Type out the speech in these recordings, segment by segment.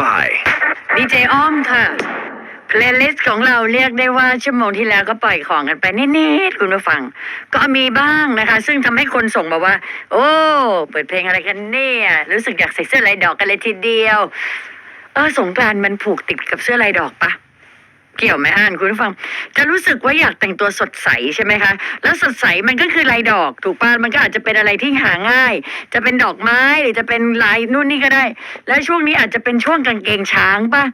by ดีเจอ้อมค่ะ เพลย์ลิสต์ของเราเรียกได้ว่าชั่วโมงที่แล้วก็ปล่อยของกันไปนิดๆคุณผู้ฟัง ก็มีบ้างนะคะ ซึ่งทำให้คนส่งมาว่า โอ้ เปิดเพลงอะไรกันเนี่ย รู้สึกอยากใส่เสื้อลายดอกกันเลยทีเดียว เออสงกรานต์มันผูกติดกับเสื้อลายดอกปะ เกี่ยวไหมอ่านคุณผู้ฟัง จะรู้สึกว่าอยากแต่งตัวสดใสใช่ไหมคะ แล้วสดใสมันก็คือลายดอก ถูกป่ะมันก็อาจจะเป็นอะไรที่หาง่าย จะเป็นดอกไม้หรือจะเป็นลายนู่นนี่ก็ได้ แล้วช่วงนี้อาจจะเป็นช่วงกางเกงช้างป่ะ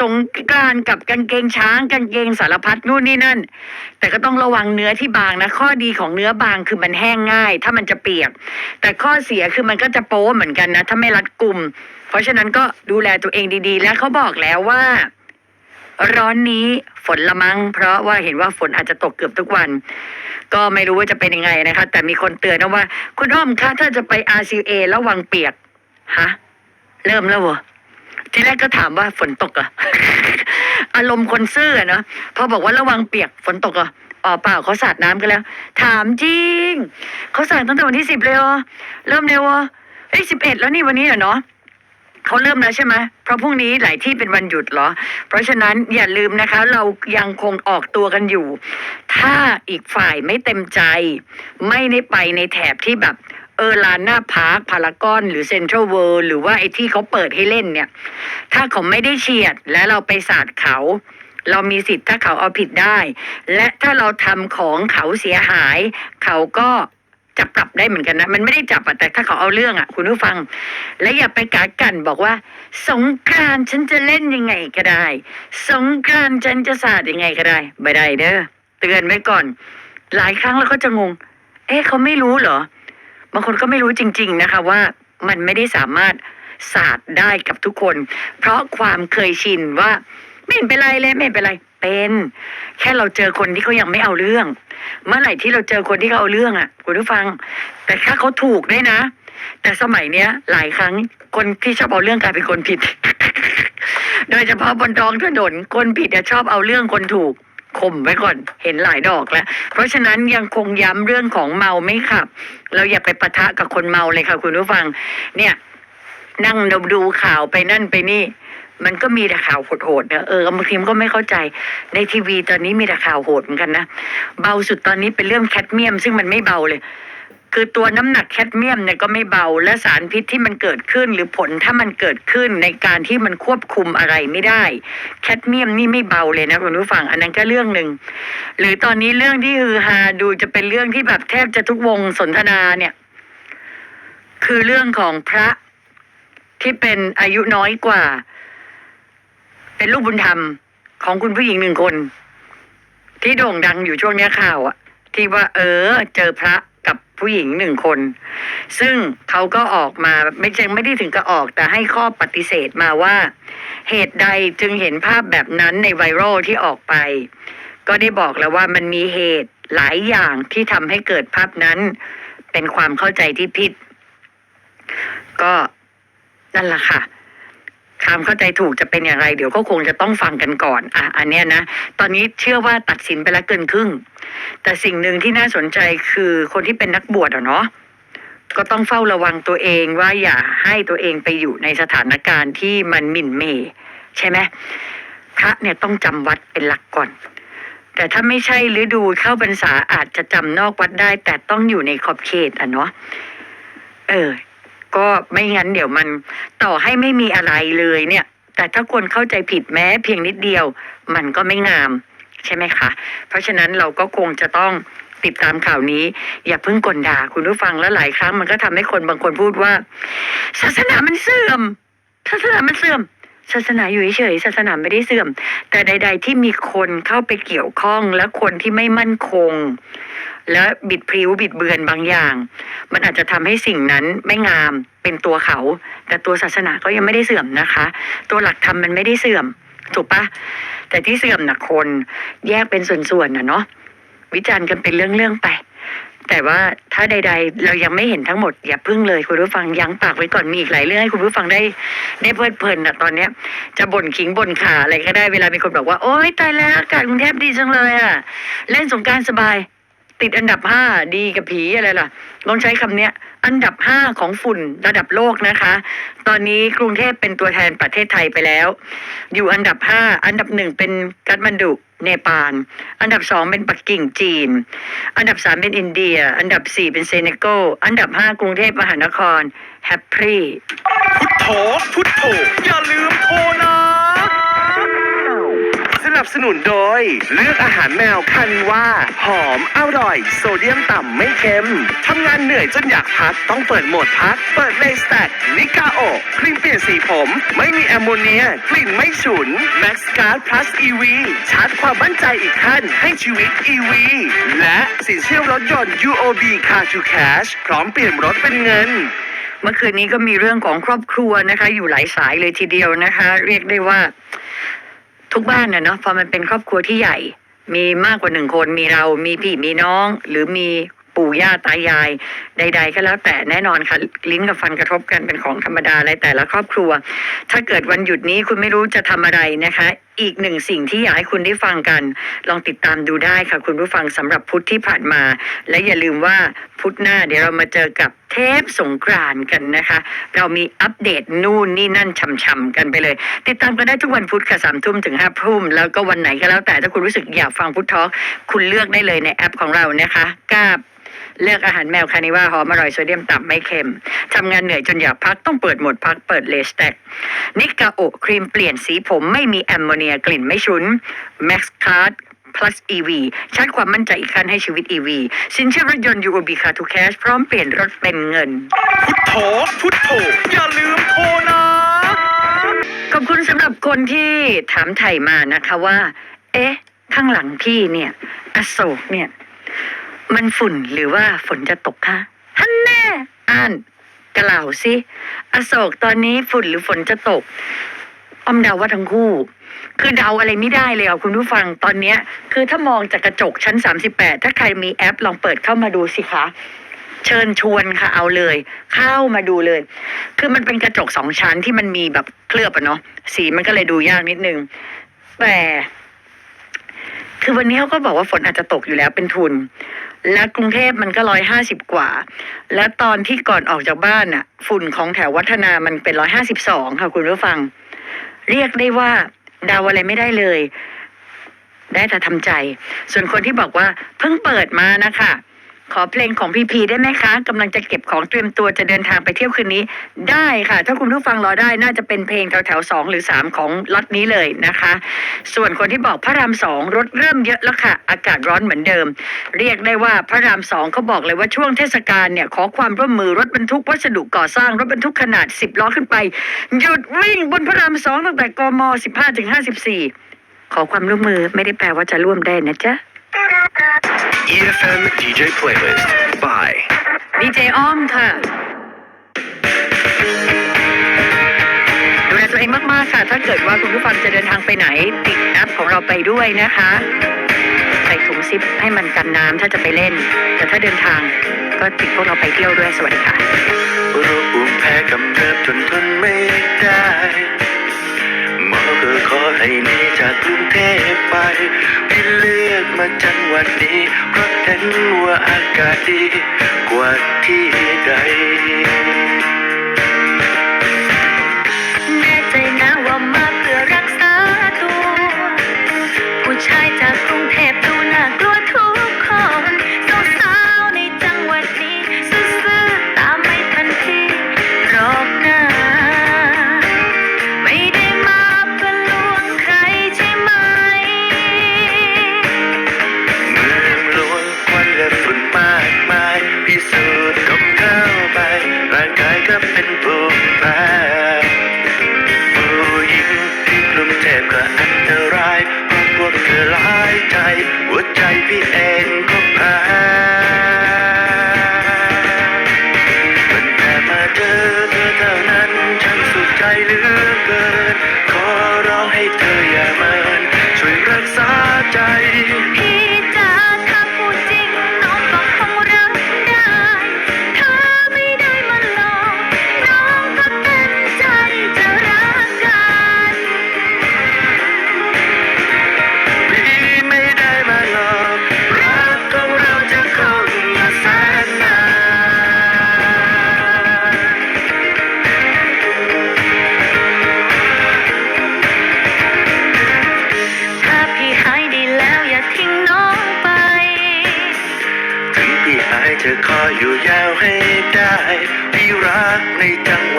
สงกรานกับกางเกงช้างกางเกงสารพัดนู่นนี่นั่น แต่ก็ต้องระวังเนื้อที่บางนะ ข้อดีของเนื้อบางคือมันแห้งง่าย ถ้ามันจะเปียก แต่ข้อเสียคือมันก็จะโป๊เหมือนกันนะ ถ้าไม่รัดกลุ่ม เพราะฉะนั้นก็ดูแลตัวเองดีๆ และเขาบอกแล้วว่า ร้อนนี้ฝนละมั้ง เพราะว่าเห็นว่าฝนอาจจะตกเกือบทุกวัน ก็ไม่รู้ว่าจะเป็นยังไงนะคะ แต่มีคนเตือนนะว่า คุณอ้อมคะถ้าจะไป RCA ระวังเปียกฮะเริ่มแล้วเหรอทีแรกก็ถามว่าฝนตกเหรออารมณ์คนซื่อเนาะพอบอกว่าระวังเปียกฝนตกเหรออ๋อเปล่าเขาสาดน้ำกันแล้ว ถามจริงเขาสาดตั้งแต่วันที่สิบเลยเหรอเริ่มเร็วเหรอเอ้ยสิบเอ็ดแล้วนี่วันนี้เหรอเนาะ เขาเริ่มแล้วใช่ไหมเพราะพรุ่งนี้หลายที่เป็นวันหยุดเหรอ เพราะฉะนั้นอย่าลืมนะคะ เรายังคงออกตัวกันอยู่ ถ้าอีกฝ่ายไม่เต็มใจ ไม่ได้ไปในแถบที่แบบเออลานหน้าพาร์คพารากอน หรือเซ็นทรัลเวิลด์หรือว่าไอ้ที่เขาเปิดให้เล่นเนี่ย ถ้าเขาไม่ได้เฉียดและเราไปสาดเขา เรามีสิทธิ์ถ้าเขาเอาผิดได้ และถ้าเราทำของเขาเสียหาย เขาก็ จะปรับได้เหมือนกันนะ มันไม่ได้จับอะแต่ถ้าเขาเอาเรื่องอะคุณผู้ฟัง และอย่าไปกากันบอกว่า สงกรานฉันจะเล่นยังไงก็ได้ สงกรานฉันจะสาดยังไงก็ได้ไม่ได้เด้อเตือนไว้ก่อน หลายครั้งแล้วก็จะงง เอ๊ะเขาไม่รู้เหรอบางคนก็ไม่รู้จริง ๆนะคะว่ามันไม่ได้สามารถสาดได้กับทุกคน เพราะความเคยชินว่า ไม่เป็นไรเลยไม่เป็นไรเป็น แค่เราเจอคนที่เขายังไม่เอาเรื่อง เมื่อไหร่ที่เราเจอคนที่เขาเอาเรื่องอะคุณผู้ฟัง แต่ถ้าเขาถูกด้วยนะ แต่สมัยเนี้ย หลายครั้งคนที่ชอบเอาเรื่องกลายเป็นคนผิด โดยเฉพาะบนท้องถนนคนผิดจะชอบเอาเรื่องคนถูกข่มไว้ก่อนเห็นหลายดอกแล้ว เพราะฉะนั้นยังคงย้ำเรื่องของเมาไม่ขับ เราอย่าไปปะทะกับคนเมาเลยค่ะคุณผู้ฟัง เนี่ย นั่งดูข่าวไปนั่นไปนี่ มันก็มีแต่ข่าวโหดๆนะเออบางทีมก็ไม่เข้าใจในทีวีตอนนี้มีแต่ข่าวโหดเหมือนกันนะเบาสุดตอนนี้เป็นเรื่องแคดเมียม ซึ่งมันไม่เบาเลย คือตัวน้ำหนักแคดเมียมเนี่ยก็ไม่เบาและสารพิษที่มันเกิดขึ้นหรือผลถ้ามันเกิดขึ้นในการที่มันควบคุมอะไรไม่ได้แคดเมียมนี่ไม่เบาเลยนะคุณผู้ฟังอันนั้นก็เรื่องหนึ่งหรือตอนนี้เรื่องที่ฮือฮาดูจะเป็นเรื่องที่แบบแทบจะทุกวงสนทนาเนี่ย คือเรื่องของพระที่เป็นอายุน้อยกว่า เป็นลูกบุญธรรมของคุณผู้หญิงหนึ่งคน ที่โด่งดังอยู่ช่วงนี้ข่าวอะที่ว่า เออ เจอพระกับผู้หญิงหนึ่งคน ซึ่งเขาก็ออกมาไม่ใช่ไม่ได้ถึงกับออก แต่ให้ข้อปฏิเสธมาว่า เหตุใดจึงเห็นภาพแบบนั้นในไวรัลที่ออกไป ก็ได้บอกแล้วว่ามันมีเหตุหลายอย่างที่ทำให้เกิดภาพนั้น เป็นความเข้าใจที่ผิด ก็นั่นแหละค่ะ ความเข้าใจถูกจะเป็นอย่างไร เดี๋ยวก็คงจะต้องฟังกันก่อน อะ อันเนี้ยนะ ตอนนี้เชื่อว่าตัดสินไปแล้วเกินครึ่ง แต่สิ่งหนึ่งที่น่าสนใจคือคนที่เป็นนักบวชอะเนาะก็ต้องเฝ้าระวังตัวเองว่าอย่าให้ตัวเองไปอยู่ในสถานการณ์ที่มันหมิ่นเม ใช่ไหมพระเนี่ยต้องจำวัดเป็นหลักก่อน แต่ถ้าไม่ใช่ฤดูเข้าพรรษาอาจจะจำนอกวัดได้ แต่ต้องอยู่ในขอบเขตอะเนาะเออ ก็ไม่งั้นเดี๋ยวมันต่อให้ไม่มีอะไรเลยเนี่ย แต่ถ้าคนเข้าใจผิดแม้ เพียงนิดเดียว มันก็ไม่งาม ใช่ไหมคะ เพราะฉะนั้นเราก็คงจะต้องติดตามข่าวนี้ อย่าเพิ่งกลด่าคุณผู้ฟังแล้วหลายครั้งมันก็ทำให้คนบางคนพูดว่า ศาสนามันเสื่อมศาสนามันเสื่อม ศาสนาอยู่เฉยๆศาสนาไม่ได้เสื่อม แต่ใด ๆ ที่มีคนเข้าไปเกี่ยวข้องและคนที่ไม่มั่นคง และบิดพริ้วบิดเบือนบางอย่าง มันอาจจะทำให้สิ่งนั้นไม่งามเป็นตัวเขา แต่ตัวศาสนาก็ยังไม่ได้เสื่อมนะคะ ตัวหลักธรรมมันไม่ได้เสื่อม ถูกปะแต่ที่เสื่อมนะคนแยกเป็นส่วนๆนะเนาะวิจารณ์กันเป็นเรื่องๆไป แต่ว่าถ้าใด ๆ เรายังไม่เห็นทั้งหมด อย่าพึ่งเลยคุณผู้ฟังยั้งปากไว้ก่อนมีอีกหลายเรื่องให้คุณผู้ฟังได้ได้เพลิดเพลินนะตอนเนี้ย จะบ่นขิงบ่นขาอะไรก็ได้เวลามีคนบอกว่าโอ๊ยตายแล้วอากาศกรุงเทพดีจังเลยอะเล่นสงการสบาย ติดอันดับห้าดีกับผีอะไรล่ะลองใช้คำเนี้ย อันดับ5ของฝุ่นระดับโลกนะคะ ตอนนี้กรุงเทพเป็นตัวแทนประเทศไทยไปแล้ว อยู่อันดับ5อันดับหนึ่งเป็นกัตมันดุ เนปาล อันดับ2เป็นปักกิ่งจีน อันดับ3เป็นอินเดีย อันดับ4เป็นเซเนโกลอันดับ5กรุงเทพมหานครแฮปปี้พุทโธพุทโธอย่าลืมโทรนะ สนับสนุนโดย เลือกอาหารแมวคานิว่า หอมอร่อย โซเดียมต่ำไม่เค็มทำงานเหนื่อยจนอยากพัก ต้องเปิดโหมดพัก เปิดเลสแตกนิกาโอครีมเปีย สีผม ไม่มีแอมโมเนีย กลิ่นไม่ฉุน Max Guard Plus EV ชาร์จความมั่นใจอีกขั้นให้ชีวิต EV และสินเชื่อรถยนต์ UOB Car to Cash พร้อมเปลี่ยนรถเป็นเงินเมื่อคืนนี้ก็มีเรื่องของครอบครัวนะคะ อยู่หลายสายเลยทีเดียวนะคะ เรียกได้ว่า ทุกบ้านนะเนาะพอมันเป็นครอบครัวที่ใหญ่ มีมากกว่าหนึ่งคนมีเรา มีพี่มีน้อง หรือมี ปู่ย่าตายาย ใด ๆ ก็แล้วแต่แน่นอนค่ะ ลิ้นกับฟันกระทบกันเป็นของธรรมดาอะไรแต่ละครอบครัว ถ้าเกิดวันหยุดนี้คุณไม่รู้จะทำอะไรนะคะ อีกหนึ่งสิ่งที่อยากให้คุณได้ฟังกัน ลองติดตามดูได้ค่ะ คุณผู้ฟังสำหรับพุธที่ผ่านมา และอย่าลืมว่าพุธหน้าเดี๋ยวเรามาเจอกับเทปสงกรานกันนะคะ เรามีอัปเดตนู่นนี่นั่นช่ำๆกันไปเลย ติดตามกันได้ทุกวันพุธค่ะสามทุ่มถึงห้าทุ่มแล้วก็วันไหนก็แล้วแต่ถ้าคุณรู้สึกอยากฟังพุททอล์กคุณเลือกได้เลยในแอปของเรานะคะกาบ เลือกอาหารแมวคานิว่าหอมอร่อยโซเดียมต่ำไม่เค็มทำงานเหนื่อยจนอยากพักต้องเปิดโหมดพักเปิดเลสแต็กนิกาโอครีมเปลี่ยนสีผมไม่มีแอมโมเนียกลิ่นไม่ฉุน Max Card plus EV ชาร์จความมั่นใจอีกขั้นให้ชีวิต EV สินเชื่อรถยนต์ UOB Car to Cash พร้อมเปลี่ยนรถเป็นเงิน พุทโธพุทโธอย่าลืมโทรนะ ขอบคุณสำหรับคนที่ถามไถ่มานะคะว่า เอ๊ะ ข้างหลังพี่เนี่ย อโศกเนี่ย มันฝุ่นหรือว่าฝนจะตกคะฮันแน่อ่านกล่าวสิอโศกตอนนี้ฝุ่นหรือฝนจะตกอ้อมเดาว่าทั้งคู่ คือเดาอะไรไม่ได้เลยอะคุณผู้ฟังตอนเนี้ย คือถ้ามองจากกระจกชั้น38ถ้าใครมีแอปลองเปิดเข้ามาดูสิคะเชิญชวนค่ะเอาเลย เข้ามาดูเลย คือมันเป็นกระจกสองชั้นที่มันมีแบบเคลือบอะเนาะสีมันก็เลยดูยากนิดนึง แต่ คือวันนี้เขาก็บอกว่าฝนอาจจะตกอยู่แล้วเป็นทุน และกรุงเทพมันก็ร้อยห้าสิบกว่า และตอนที่ก่อนออกจากบ้านอะฝุ่นของแถววัฒนามันเป็นร้อยห้าสิบสองค่ะคุณผู้ฟัง เรียกได้ว่าดาวอะไรไม่ได้เลย ได้แต่ทำใจ ส่วนคนที่บอกว่าเพิ่งเปิดมานะคะ ขอเพลงของพีพีได้ไหมคะกำลังจะเก็บของเตรียมตัวจะเดินทางไปเที่ยวคืนนี้ ได้ค่ะ ถ้าคุณผู้ฟังรอได้น่าจะเป็นเพลงแถวแถวสองหรือสามของล็อตนี้เลยนะคะ ส่วนคนที่บอกพระรามสองรถเริ่มเยอะแล้วค่ะ อากาศร้อนเหมือนเดิม เรียกได้ว่าพระรามสองเขาบอกเลยว่าช่วงเทศกาลเนี่ยขอความร่วมมือรถบรรทุกวัสดุก่อสร้างรถบรรทุกขนาด10ล้อขึ้นไปหยุดวิ่งบนพระรามสองตั้งแต่กม15ถึง54ขอความร่วมมือไม่ได้แปลว่าจะร่วมได้นะจ๊ะ EFM DJ Playlist by ดีเจอ้อมค่ะ ดูแลตัวเองมากๆค่ะ ถ้าเกิดว่าคุณผู้ฟังจะเดินทางไปไหน ติดแอปของเราไปด้วยนะคะ ใส่ถุงซิปให้มันกันน้ำถ้าจะไปเล่น แต่ถ้าเดินทางก็ติดพวกเราไปเที่ยวด้วย สวัสดีค่ะโรคภูมิแพ้กำเริบจนทนไม่ได้หมอก็ ขอให้หนีจากกรุงเทพไปที่เลือกมาจังหวัดนี้ เพราะเห็นว่าอากาศดีกว่าที่ใดแน่ใจนะว่ามา ลื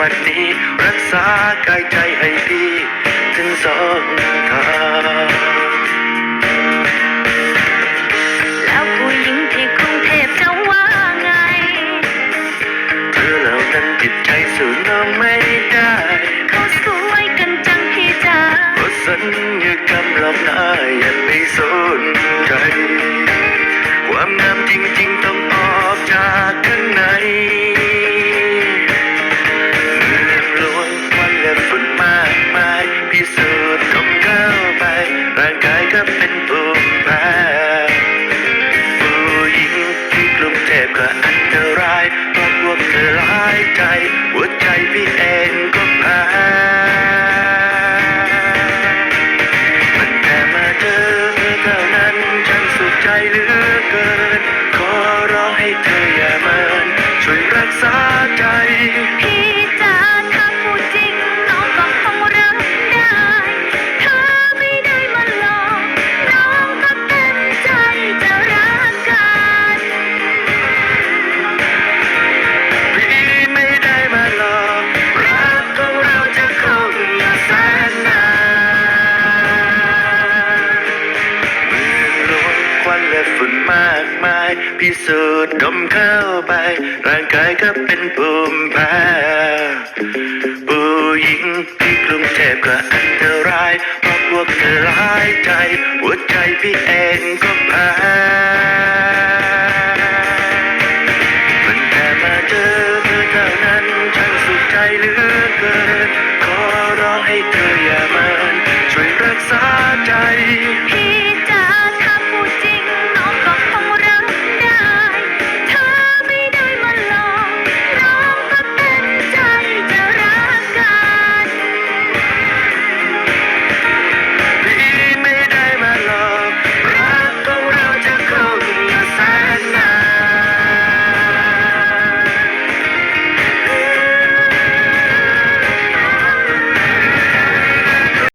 ันนี้ รักษากายใจให้พี่ ถึงสองทางแล้วผู้หญิงที่กรุงเทพจะว่าไง เธอเหล่านั้นจิตใจสูญน้องไม่ได้เขาสวยกันจังพี่จ้าสัญญากรรมหลับหน้ายังไม่ส พิสูจน์ดมเข้าไป ร่างกายก็เป็นภูมิแพ้ผู้หญิงที่กรุงเทพก็อันตรายเพราะพวกเธอร้ายใจ หัวใจพี่เองก็แพ้